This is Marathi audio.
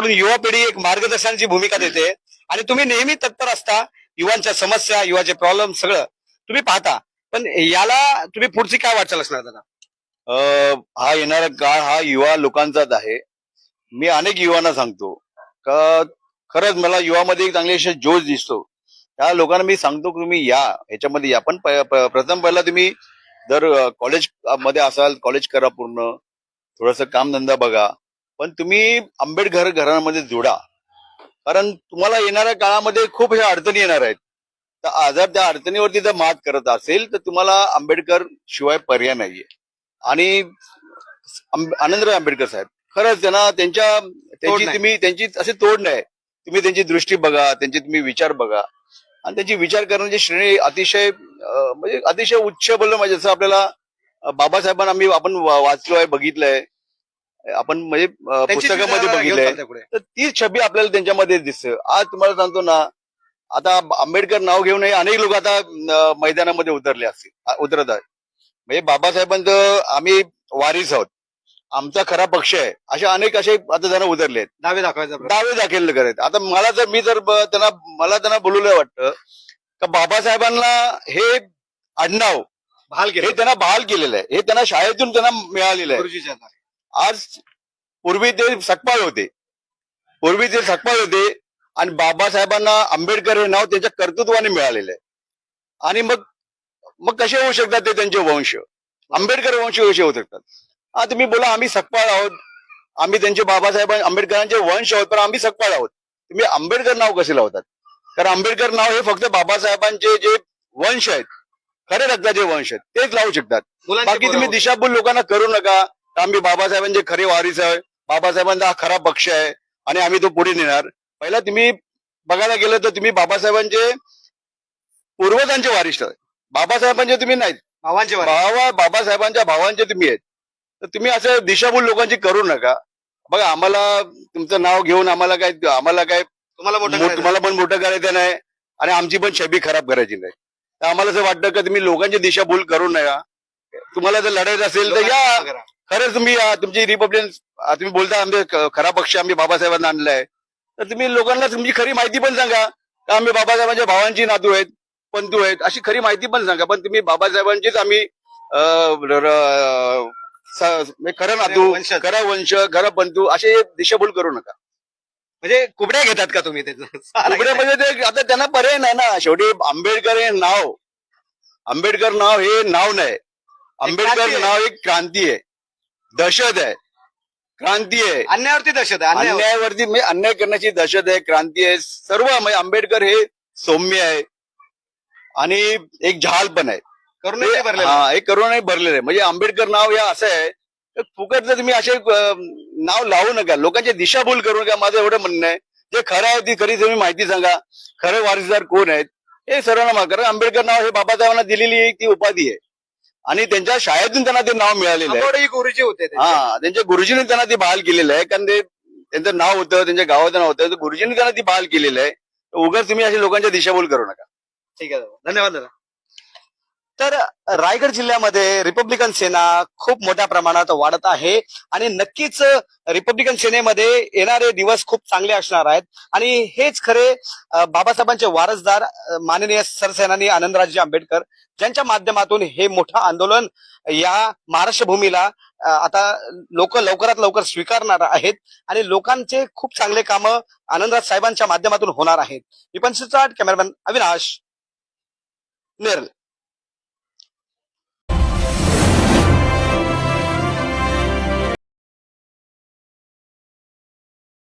तुमच्याकडून युवा पिढी एक मार्गदर्शनाची भूमिका देते. आणि तुम्ही नेहमी तत्पर असता. युवांच्या समस्या युवाचे प्रॉब्लेम सगळं तुम्ही पाहता. पण याला तुम्ही पुढची काय वाटचाल असणार दादा? हा येणारा काळ हा युवा लोकांचाच आहे. मी अनेक युवांना सांगतो. का खरंच मला युवामध्ये एक चांगली अशी जोश दिसतो. त्या लोकांना मी सांगतो की तुम्ही या. ह्याच्यामध्ये या. पण प्रथम पहिला तुम्ही जर कॉलेजमध्ये असाल कॉलेज करा पूर्ण. थोडस कामधंदा बघा. पण तुम्ही आंबेडकर घरामध्ये जोडा. कारण तुम्हाला येणाऱ्या काळामध्ये खूप ह्या अडचणी येणार आहेत. तर आ- जर त्या अडचणीवरती जर मात करत असेल तर तुम्हाला आंबेडकर शिवाय पर्याय नाहीये. आणि आनंदराव आंबेडकर साहेब खरंच त्यांना त्यांच्या त्यांची. तुम्ही त्यांची असे तोड नाही. तुम्ही त्यांची दृष्टी बघा त्यांचे तुम्ही विचार बघा. आणि त्यांची विचार करण्याची श्रेणी अतिशय म्हणजे अतिशय उच्च बोललं म्हणजे जसं आपल्याला बाबासाहेबांना आम्ही आपण वाचलो आहे बघितलंय. आपण म्हणजे पुस्तकामध्ये घेऊन बघितलंय. तर ती छबी आपल्याला त्यांच्यामध्ये दिसते. आज तुम्हाला सांगतो ना आता आंबेडकर नाव घेऊनही अनेक लोक आता मैदानामध्ये उतरले असतील. उतरत आहेत. म्हणजे बाबासाहेबांचं आम्ही वारीस आहोत. आमचा खरा पक्ष आहे. असे अनेक असे आता जण उतरले आहेत दावे दाखवायचा. दावे दाखल करत. आता मला जर मी जर त्यांना मला त्यांना बोलवलं वाटतं का बाबासाहेबांना हे आडनाव बहाल हे त्यांना बहाल केलेलं आहे. हे त्यांना शाळेतून त्यांना मिळालेलं आहे. आज पूर्वी ते सकपाळ होते. पूर्वी ते सकपाळ होते आणि बाबासाहेबांना आंबेडकर हे नाव त्यांच्या कर्तृत्वाने मिळालेलं आहे. आणि मग मग कसे होऊ शकतात ते त्यांचे वंश? आंबेडकर वंश कसे होऊ शकतात? हा तुम्ही बोला आम्ही सकपाळ आहोत. आम्ही त्यांचे बाबासाहेब आंबेडकरांचे वंश आहोत पण आम्ही सकपाळ आहोत. तुम्ही आंबेडकर नाव कसे लावतात? कारण आंबेडकर नाव हे फक्त बाबासाहेबांचे जे वंश आहेत खरे रक्ताचे वंश आहेत तेच लावू शकतात. बाकी तुम्ही दिशाभूल लोकांना करू नका. आम्ही बाबासाहेबांचे खरे वारीस आहे. बाबासाहेबांचा हा खरा पक्ष आहे. आणि आम्ही तो पुढे नेणार. पहिला तुम्ही बघायला गेलं तर तुम्ही बाबासाहेबांचे पूर्वजांचे वारिष्ठ आहे. बाबासाहेबांचे तुम्ही नाहीत. भावांचे वारे. भावा बाबासाहेबांच्या भावांचे तुम्ही आहेत. तर तुम्ही असं दिशाभूल लोकांची करू नका. बघा आम्हाला तुमचं नाव घेऊन आम्हाला काय आम्हाला काय तुम्हाला. तुम्हाला पण मोठं करायचं नाही. आणि आमची पण छबी खराब करायची नाही. तर आम्हाला असं वाटतं का तुम्ही लोकांची दिशाभूल करू नका. तुम्हाला जर लढायचं असेल तर या. खरंच तुम्ही तुमची रिपब्लिकन तुम्ही बोलता आम्ही खरा पक्ष आम्ही बाबासाहेबांना आणलाय. तर तुम्ही लोकांना तुमची खरी माहिती पण सांगा का आम्ही बाबासाहेबांच्या भावांची नातू आहेत पंतू आहेत अशी खरी माहिती पण सांगा. पण तुम्ही बाबासाहेबांचीच आम्ही म्हणजे खरं नातू. खरा वंश खरा पंतू असे दिशाभूल करू नका. म्हणजे कुबड्या घेतात का तुम्ही त्याचं उघडे म्हणजे ते आता त्यांना पर्याय नाही ना. शेवटी आंबेडकर हे नाव. आंबेडकर नाव हे नाव नाही. आंबेडकर. नाव एक क्रांती आहे. दहशत आहे. क्रांती आहे. अन्यायावरती दहशत आहे अन्यायावर. अन्यायावरती म्हणजे अन्याय करण्याची दहशत आहे क्रांती आहे. सर्व म्हणजे आंबेडकर हे सौम्य आहे. आणि एक जहाल पण आहे. करुणेने हे- भरलेलं हा एक भरलेलं आहे. म्हणजे आंबेडकर नाव हे असं आहे. तर फुकट तुम्ही असे अं, नाव लावू नका. लोकांची दिशाभूल करू नका. माझं एवढं म्हणणं आहे. जे खरं आहे ती खरी तुम्ही माहिती सांगा. खरे वारसदार कोण आहेत? हे सर्वांना माहिती. कारण आंबेडकर नाव हे बाबासाहेबांना दिलेली एक ती उपाधी आहे. आणि त्यांच्या शाळेतून त्यांना ते नाव मिळालेलं आहे. आंबोडे गुरुजी होते ते. हा त्यांच्या गुरुजीने त्यांना ती बहाल केलेलं आहे. कारण ते त्यांचं नाव होतं त्यांच्या गावाचं नाव होतं. तर गुरुजीने त्यांना ती बहाल केलेलं आहे. उगाच तुम्ही अशी लोकांच्या दिशाभूल करू नका. ठीक आहे दादा. धन्यवाद दादा. तर रायगड जिल्ह्यामध्ये रिपब्लिकन सेना खूप मोठ्या प्रमाणात वाढत आहे. आणि नक्कीच रिपब्लिकन सेनेमध्ये येणारे दिवस खूप चांगले असणार आहेत. आणि हेच खरे बाबासाहेबांचे वारसदार माननीय सरसेनानी आनंदराजे आंबेडकर ज्यांच्या माध्यमातून हे मोठं आंदोलन या महाराष्ट्र भूमीला आता लोक लवकरात लवकर स्वीकारणार आहेत. आणि लोकांचे खूप चांगले कामं आनंदराज साहेबांच्या माध्यमातून होणार आहेत. विपन सुचाट कॅमेरामॅन अविनाश नेरल.